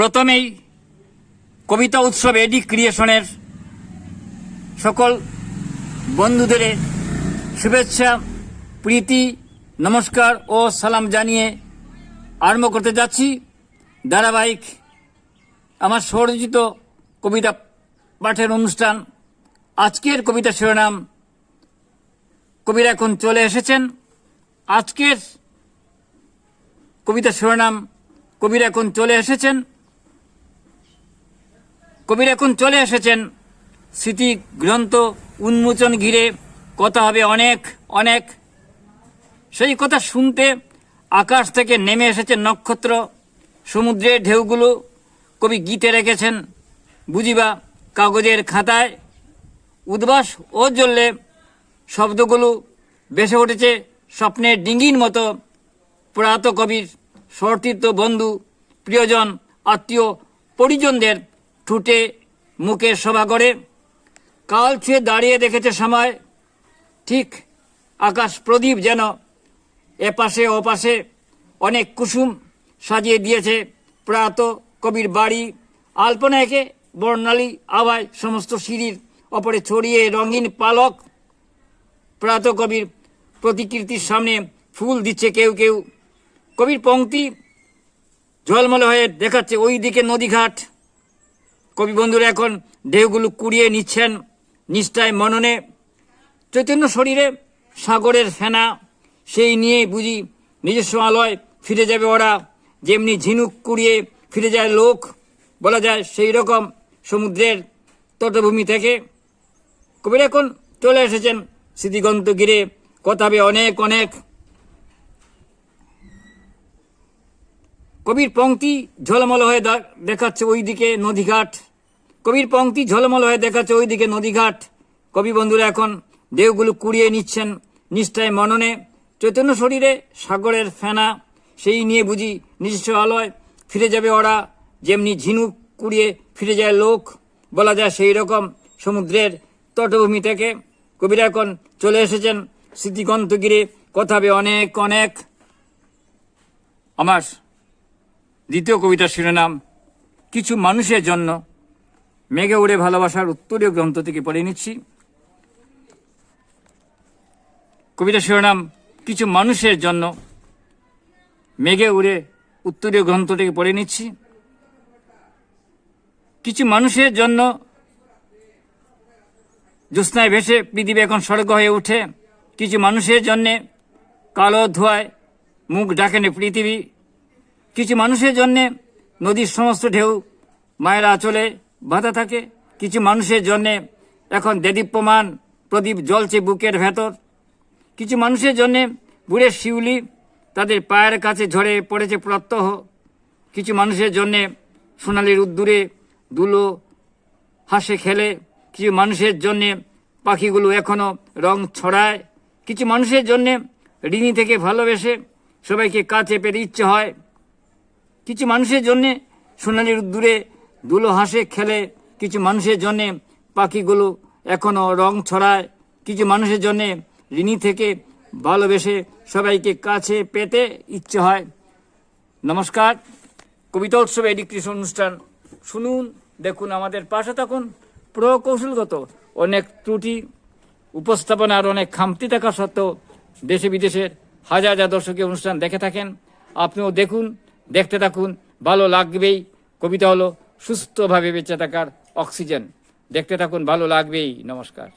প্রথমেই কবিতা উৎসব এডি ক্রিয়েশনের সকল বন্ধুদের শুভেচ্ছা, প্রীতি, নমস্কার ও সালাম জানিয়ে আরম্ভ করতে যাচ্ছি। ধারাবাহিক আমার স্বরচিত কবিতা পাঠের অনুষ্ঠান। আজকের কবিতা শিরোনাম, কবিরা এখন চলে এসেছেন। আজকের কবিতা শিরোনাম, কবিরা এখন চলে এসেছেন। কবির এখন চলে এসেছেন। স্মৃতি গ্রন্থ উন্মোচন ঘিরে কথা হবে অনেক অনেক। সেই কথা শুনতে আকাশ থেকে নেমে এসেছে নক্ষত্র। সমুদ্রের ঢেউগুলো কবি গীতে রেখেছেন। বুঝিবা, কাগজের খাতায় উদ্বাস ও জ্বললে শব্দগুলো বেসে উঠেছে স্বপ্নের ডিঙ্গির মতো। প্রয়াত কবির সতীর্থ বন্ধু, প্রিয়জন, আত্মীয়, পরিজনদের ঠুটে মুখে সভা করে কাল ছুঁয়ে দাঁড়িয়ে দেখেছে সময়। ঠিক আকাশ প্রদীপ যেন এপাশে ওপাশে অনেক কুসুম সাজিয়ে দিয়েছে। প্রয়াত কবির বাড়ি আলপনা একে বর্ণালী আওয়ায় সমস্ত সিঁড়ির ওপরে ছড়িয়ে রঙিন পালক। প্রয়াত কবির প্রতিকৃতির সামনে ফুল দিচ্ছে কেউ কেউ। কবির পংক্তি ঝলমলে হয়ে দেখাচ্ছে ওই দিকে নদীঘাট। কবি বন্ধুরা এখন ঢেউগুলো কুড়িয়ে নিচ্ছেন নিষ্ঠায়, মননে। চৈতন্য শরীরে সাগরের ফেনা, সেই নিয়ে বুঝি নিজস্ব আলয় ফিরে যাবে ওরা। যেমনি ঝিনুক কুড়িয়ে ফিরে যায় লোক, বলা যায় সেই রকম সমুদ্রের তটভূমি থেকে। কবির এখন চলে এসেছেন স্মৃতিগন্ত ঘিরে কথা অনেক অনেক। কবির পংক্তি ঝলমল হয়ে দেখাচ্ছে ওইদিকে নদীঘাট। কবির পংক্তি ঝলমল হয়ে দেখাচ্ছে ওইদিকে নদীঘাট। কবি বন্ধুরা এখন দেহগুলো কুড়িয়ে নিচ্ছেন নিষ্ঠায় মননে। চৈতন্য শরীরে সাগরের ফেনা, সেই নিয়ে বুঝি নিজস্ব আলয়। ফিরে যাবে ওরা যেমনি ঝিনুক কুড়িয়ে ফিরে যায় লোক। বলা যায় সেই রকম সমুদ্রের তটভূমি থেকে। কবিরা এখন চলে এসেছেন স্মৃতিগন্ত গিরে কথা অনেক অনেক। আমার দ্বিতীয় কবিতার শিরোনাম, কিছু মানুষের জন্য। মেঘে উড়ে ভালোবাসার উত্তরীয় গ্রন্থ থেকে পড়ে নিচ্ছি। কবিতা শিরোনাম, কিছু মানুষের জন্য মেঘে উড়ে উত্তরীয় গ্রন্থ থেকে পড়ে নিচ্ছি। কিছু মানুষের জন্য জ্যোৎস্নায় ভেসে পৃথিবী এখন স্বর্গ হয়ে ওঠে। কিছু মানুষের জন্যে কালো ধোয়ায় মুখ ডাকেনে পৃথিবী। কিছু মানুষের জন্যে নদীর সমস্ত ঢেউ মায়ের আঁচলে বাঁধা থাকে। কিছু মানুষের জন্যে এখন দেদীপ্যমান প্রদীপ জ্বলছে বুকের ভেতর। কিছু মানুষের জন্যে বুড়ের শিউলি তাদের পায়ের কাছে ঝরে পড়েছে প্রত্যহ। কিছু মানুষের জন্যে সোনালির উদ্দূরে দুলো হাসে খেলে। কিছু মানুষের জন্যে পাখিগুলো এখনও রং ছড়ায়। কিছু মানুষের জন্যে ঋণী থেকে ভালোবেসে সবাইকে কাছে পেতে ইচ্ছে হয়। কিছু মানুষের জন্যে সোনালির দূরে দুলো হাসে খেলে কিছু মানুষের জন্যে পাখিগুলো এখনও রং ছড়ায়। কিছু মানুষের জন্যে ঋণী থেকে ভালোবেসে সবাইকে কাছে পেতে ইচ্ছে হয়। নমস্কার, কবিতা উৎসব এডিকৃষণ অনুষ্ঠান শুনুন, দেখুন আমাদের পাশে থাকুন প্রকৌশলগত অনেক ত্রুটি উপস্থাপনার অনেক খামতি থাকা সত্ত্বেও দেশে বিদেশের হাজার হাজার দর্শকের অনুষ্ঠান দেখে থাকেন। আপনিও দেখুন, দেখতে থাকুন, ভালো লাগবেই। কবিতা হলো সুস্থভাবে বেঁচে থাকার অক্সিজেন। দেখতে থাকুন ভালো লাগবেই। নমস্কার।